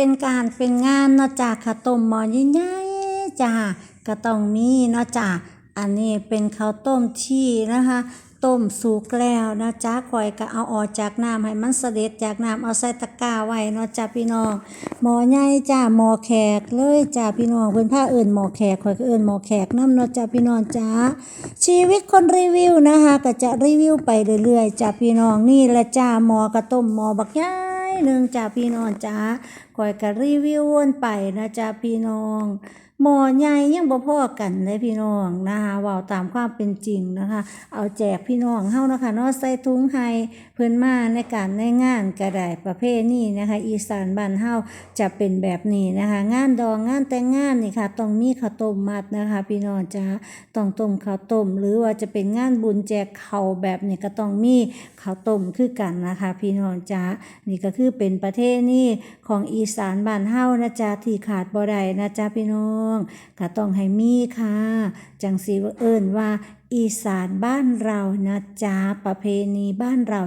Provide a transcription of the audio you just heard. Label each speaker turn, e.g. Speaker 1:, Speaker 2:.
Speaker 1: เป็นการเป็นงานเนาะจ้าข้าวต้มหม้อใหญ่ๆจ้าก็ต้องมีเนาะจ้าอันนี้เป็นข้าวต้มที่นะคะต้มสุกแล้วนะจ้าก่อยก็เอาออกจากน้ำให้มันเสด็จจากน้ำเอาใส่ตะกร้าไว้เนาะจ้าพี่น้องหมอใหญ่จ้าหมอแขกเลยจ้าพี่น้องเพิ่นพาเอิ้นหมอแขกข่อยก็เอิ้นหมอแขกน้ำเนาะจ้าพี่น้องจ้าชีวิตคนรีวิวนะคะก็จะรีวิวไปเรื่อยๆจ้าพี่น้องนี่แหละจ้าหมอกระต้มหมอบักใหญ่หนึ่งจ้าพี่น้องจ้า ก่อยก็รีวิววนไปนะจ้าพี่น้องหมอใหญ่ยังบ่พ่อกันเลยพี่น้องนะคะว้าตามความเป็นจริงนะคะ เอาแจกพี่น้องเฮานะคะเนาะใส่ถุงให้เพิ่อนมาในการในงานก็ไดประเภทนี้นะคะ อีสานบ้านเฮาจะเป็นแบบนี้นะคะ งานดองงานแต่งงานนี่ค่ะต้องมีข้าวต้มมัดนะคะ พี่น้องจ้าต้องต้มข้าวต้ม หรือว่าจะเป็นงานบุญแจกเข้าแบบนี้ก็ต้องมีข้าวต้มคือกันนะคะ พี่น้องจ้านี่ก็คือเป็นประเทศนี้ของอีสานบ้านเฮานะจ๊ะที่ขาดบ่ได้นะจ๊ะพี่น้องก็ต้องให้มีค่ะ จังสีเอิ้นว่า อีสานบ้านเรานะจ๊ะประเพณีบ้านเรา